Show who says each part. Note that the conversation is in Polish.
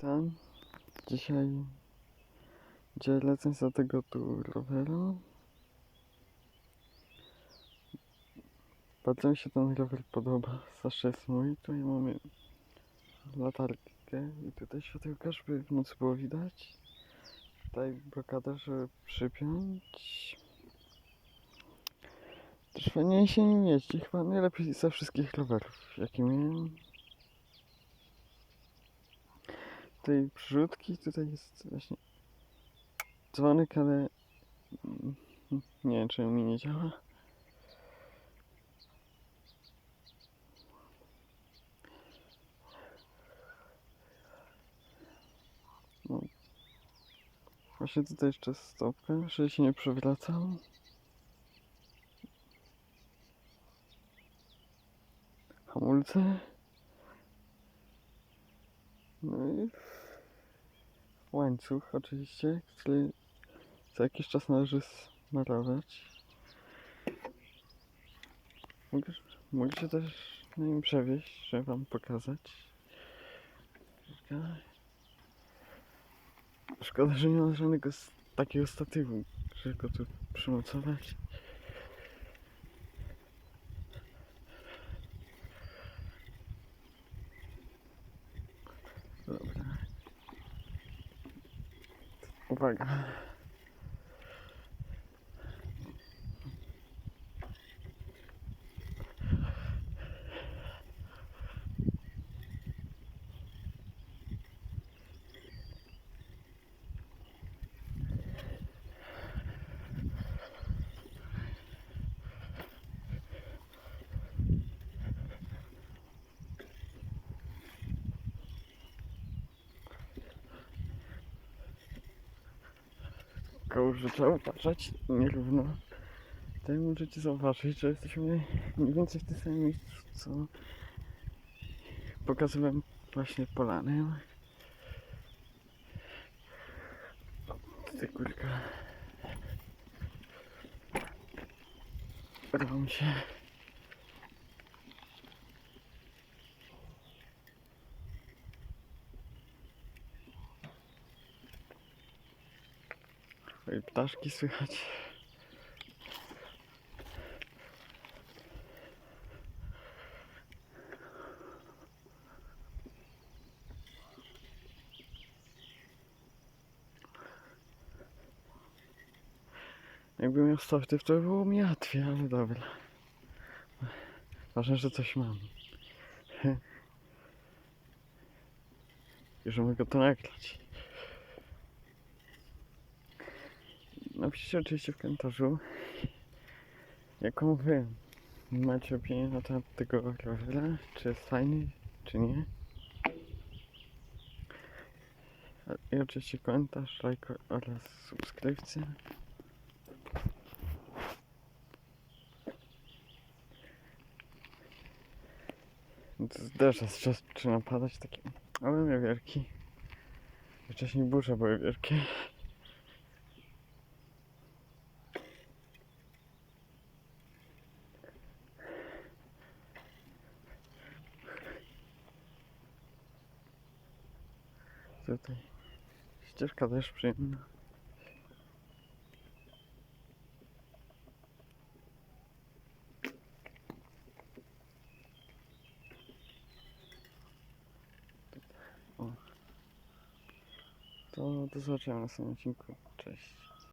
Speaker 1: Tam dzisiaj gdzie za tego tu roweru. Bardzo mi się ten rower podoba. Zawsze jest mój. Tutaj mamy latarkę i tutaj światełka, żeby w nocy było widać. Tutaj blokada, żeby przypiąć. Też fajnie się nim jeździ. Chyba najlepiej ze wszystkich rowerów, jakie miałem. Tutaj przyrzutki, tutaj jest właśnie dzwonek, ale nie wiem czemu mi nie działa. No. Właśnie tutaj jeszcze stopkę, żeby się nie przewracał. Hamulce. Łańcuch oczywiście, który co jakiś czas należy smarować. Mogę, mogę się też na nim przewieźć, żeby wam pokazać. Szkoda, że nie ma żadnego takiego statywu, żeby go tu przymocować. Uwaga. Że trzeba uważać nierówno. Tutaj możecie zauważyć, że jesteśmy mniej więcej w tym samym miejscu, co pokazywałem właśnie polanem. Tutaj kurka. Mi się. Oj, ptaszki słychać. Jakbym miał starty, to by było mi łatwiej, ale dobra. Ważne, że coś mam. I że mogę to nagrać. Napiszcie oczywiście w komentarzu, jaką wy macie opinię na temat tego rowera, czy jest fajny, czy nie. I oczywiście komentarz, lajk oraz subskrypcja. Zdarza się czas zaczyna padać takie, ale wielki. Wcześniej burze były wielkie. Tutaj ścieżka też przyjemna. O. To do zobaczenia na następnym odcinku. Cześć.